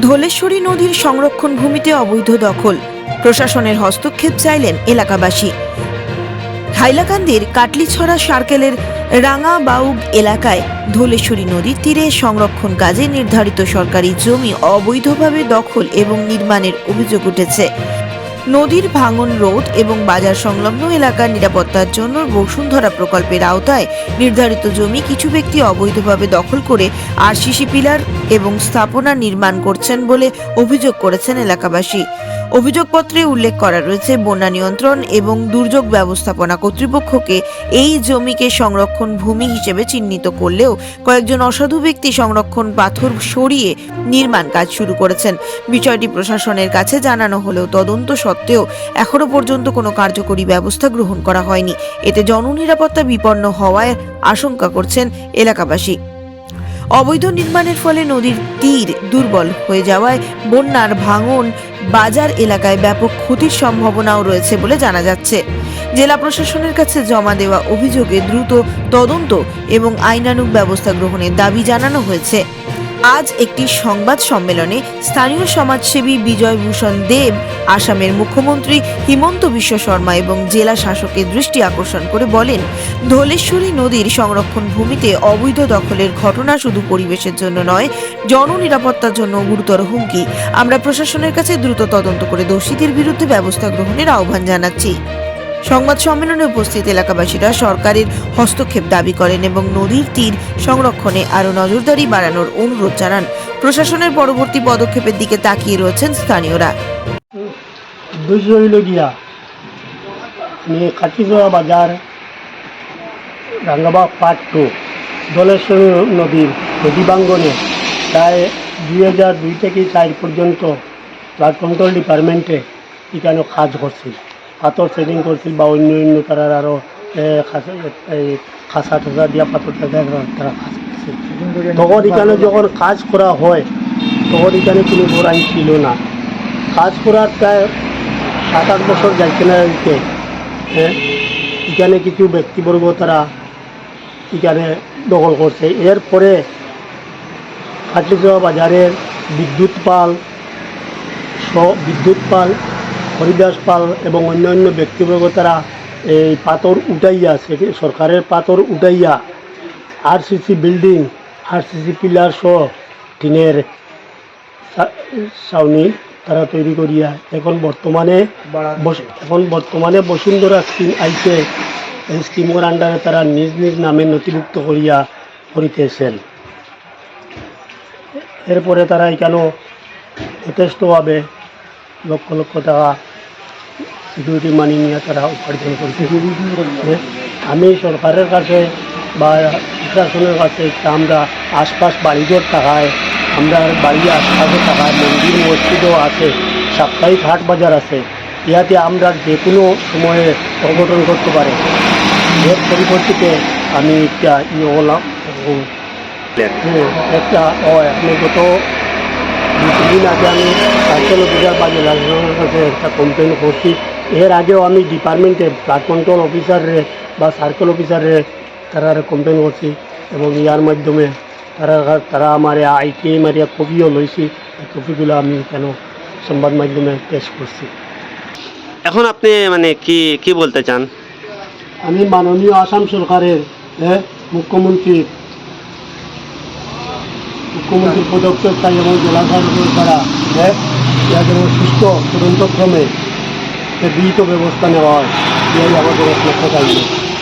ধলেশ্বরী নদীর সংরক্ষণ ভূমিতে অবৈধ দখল। প্রশাসনের হস্তক্ষেপ চাইলেন এলাকাবাসী। হাইলাকান্দির কাটলিছড়া সার্কেলের রাঙাবাউগ এলাকায় ধলেশ্বরী নদীর তীরে সংরক্ষণ কাজে নির্ধারিত সরকারি জমি অবৈধভাবে দখল এবং নির্মাণের অভিযোগ উঠেছে। নদীর ভাঙন রোড এবং বাজার সংলগ্ন এলাকার নিরাপত্তার জন্য বসুন্ধরা প্রকল্পের আওতায় নির্ধারিত জমি কিছু ব্যক্তি অবৈধভাবে দখল করে আরসিসি পিলার এবং স্থাপনা নির্মাণ করছেন বলে অভিযোগ করেছেন এলাকাবাসী। অভিযোগপত্রে উল্লেখ করা রয়েছে, বন্যা নিয়ন্ত্রণ এবং দুর্যোগ ব্যবস্থাপনা কর্তৃপক্ষকে এই জমিকে সংরক্ষণ ভূমি হিসেবে চিহ্নিত করলেও কয়েকজন অসাধু ব্যক্তি সংরক্ষণ পাথর সরিয়ে নির্মাণ কাজ শুরু করেছেন। বিষয়টি প্রশাসনের কাছে জানানো হলেও তদন্ত সত্ত্বেও এখনও পর্যন্ত কোনো কার্যকরী ব্যবস্থা গ্রহণ করা হয়নি। এতে জননিরাপত্তা বিপন্ন হওয়ার আশঙ্কা করছেন এলাকাবাসী। অবৈধ নির্মাণের ফলে নদীর তীর দুর্বল হয়ে যাওয়ায় বন্যার ভাঙন বাজার এলাকায় ব্যাপক ক্ষতির সম্ভাবনাও রয়েছে বলে জানা যাচ্ছে। জেলা প্রশাসনের কাছে জমা দেওয়া অভিযোগে দ্রুত তদন্ত এবং আইনানুগ ব্যবস্থা গ্রহণের দাবি জানানো হয়েছে। আজ একটি সংবাদ সম্মেলনে স্থানীয় সমাজসেবী বিজয় ভূষণ দেব, আসামের মুখ্যমন্ত্রী হিমন্ত বিশ্ব শর্মা এবং জেলা শাসকের দৃষ্টি আকর্ষণ করে বলেন, ধলেশ্বরী নদীর সংরক্ষণ ভূমিতে অবৈধ দখলের ঘটনা শুধু পরিবেশের জন্য নয়, জননিরাপত্তার জন্য গুরুতর হুমকি। আমরা প্রশাসনের কাছে দ্রুত তদন্ত করে দোষীদের বিরুদ্ধে ব্যবস্থা গ্রহণের আহ্বান জানাচ্ছি। সংবাদ সম্মেলনে উপস্থিত এলাকাবাসীরা সরকারের হস্তক্ষেপ দাবি করেন এবং নদীর তীর সংরক্ষণে আরও নজরদারি বাড়ানোর অনুরোধ জানান। প্রশাসনের পরবর্তী পদক্ষেপের দিকে তাকিয়ে রয়েছেন স্থানীয়রা। বাজার, রাঙ্গাবাগ পার্ট টু, দলেশ্বর নদীর নদীবাঙ্গনে প্রায় দুই হাজার দুই থেকে চার পর্যন্ত ফ্লাড কন্ট্রোল ডিপার্টমেন্টে এখানে কাজ করছিল পাথর সেটিং করছিল বা অন্য অন্য তারা আরও খাসা ঠাসা দিয়া পাথর তারা কাজ তখন এখানে যখন কাজ করা হয় তখন এখানে কোনো আইন ছিল না। কাজ করার প্রায় সাত আট বছর যাইতে না যাইতে এখানে কিছু ব্যক্তিবর্গ তারা এখানে দখল করছে এরপরে খাটলিচুয়া বাজারের বিদ্যুৎ পাল বিদ্যুৎ পাল হরিদাস পাল এবং অন্যান্য ব্যক্তিবর্গ তারা এই পাথর উঠাইয়া সেটি সরকারের পাথর উঠাইয়া R CC building R CC pillar সহ টিনের ছাউনি তারা তৈরি করিয়া এখন বর্তমানে বস- এখন বর্তমানে বসুন্ধরা স্কিম আইছে। এই স্কিমের আন্ডারে তারা নিজ নিজ নামে নথিভুক্ত করিয়া করিতেছেন। এরপরে তারা এখানেও যথেষ্টভাবে লক্ষ লক্ষ টাকা সিকিউরিটি মানি নিয়ে তারা উপার্জন করছে। হ্যাঁ, আমি সরকারের কাছে বা প্রশাসনের কাছে আমরা আশপাশ বাড়িঘর থাকায় আমরা বাড়ির আশপাশে থাকায় মন্দির মসজিদও আছে সাপ্তাহিক হাট বাজার আছে ইয়াতে আমরা যে কোনো সময়ে সংগঠন করতে পারে। এর পরিবর্তিতে আমি একটা ইয়ে হলাম। হ্যাঁ, একটা গত দিন আগে আমি অফিসার বা জেলা কাছে একটা কমপ্লেন করছি। এর আগেও আমি ডিপার্টমেন্টে ব্লাড কন্ট্রোল অফিসারে বা সার্কেল অফিসারে তারা কমপ্লেন করছি এবং ইয়ার মাধ্যমে তারা তারা আমার আইটি মারিয়া কপিও লইছি। এই কপিগুলো আমি কেন সংবাদ মাধ্যমে পেশ করছি? এখন আপনি মানে কি কি বলতে চান? আমি মাননীয় আসাম সরকারের মুখ্যমন্ত্রী মুখ্যমন্ত্রীর পদক্ষেপ চাই এবং জেলা দ্বারা যাদের সুস্থ তদন্তক্রমে বিহিত ব্যবস্থা নেওয়া হয় এই আমাদের এক লক্ষ্য চাইবে